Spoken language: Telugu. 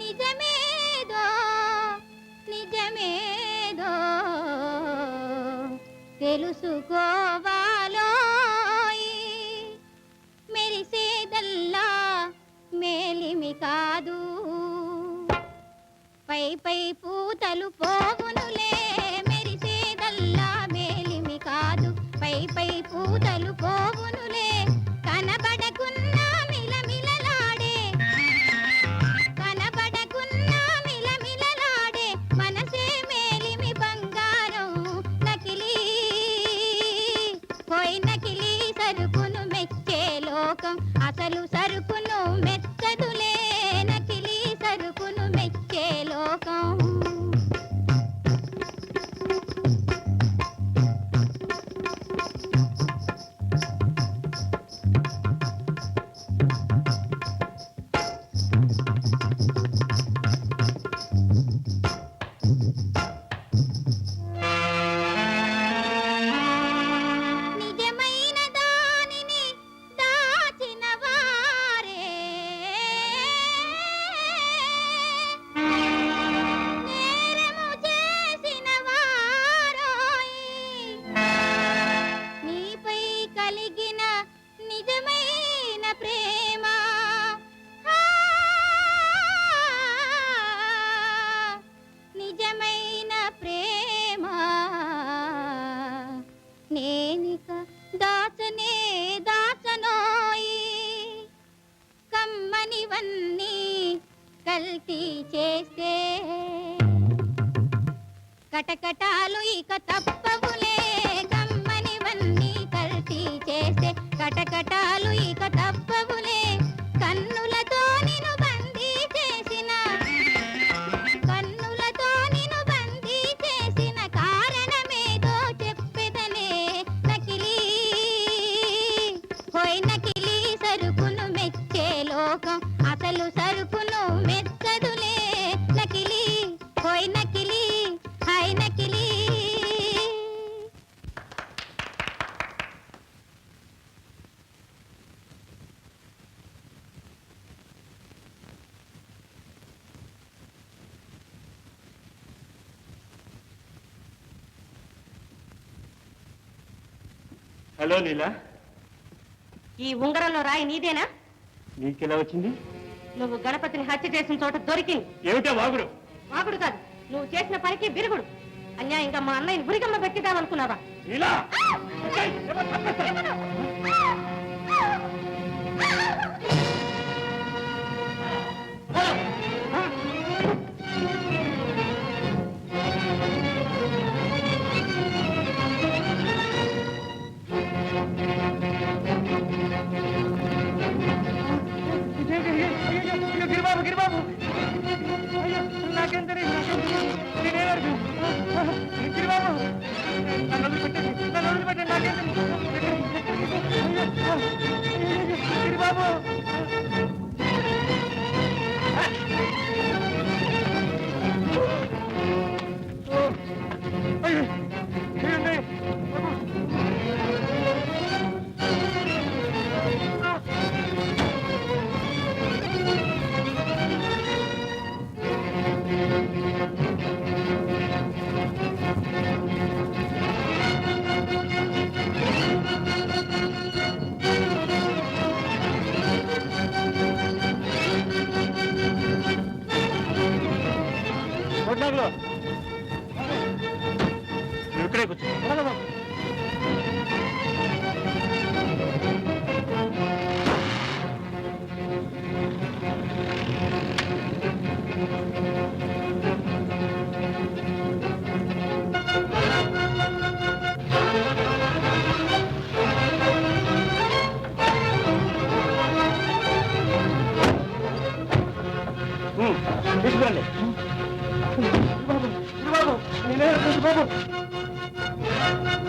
నిజమేదో నిజమేదో తెలుసుకోవాలో మెరిసేదల్లా మేలిమి కాదు. పై పై పూతలు పోగునులే మెరిసేదల్లా మేలిమి కాదు. పై పై పూతలు పోగునులే కనబడకున్నా కలిగిన నిజమైన ప్రేమ. నిజమైన ప్రేమ. నేనిక దాచనే దాచనోయి. కమ్మనివన్నీ కల్తీ చేస్తే. కటకటాలు ఇక తప్ప అసలు సరుకును మెచ్చదులే నకిలీ పోయి నకిలీ హాయ్ నకిలీ. హలో నీలా ఈ ఉంగరంలో రాయి నీదేనా? నీకెలా వచ్చింది? నువ్వు గణపతిని హత్య చేసిన చోట దొరికింది. ఏమిటా వాగుడు? వాగుడు కాదు నువ్వు చేసిన పనికి విరుగుడు అన్యాయంగా మా అన్నయ్యని ఉరిగమ్మ పెట్టిద్దామనుకున్నావా? నీలా? గిరిబాబు తీసుకోండి బాబు బాబు నేనే బాబు. Thank you.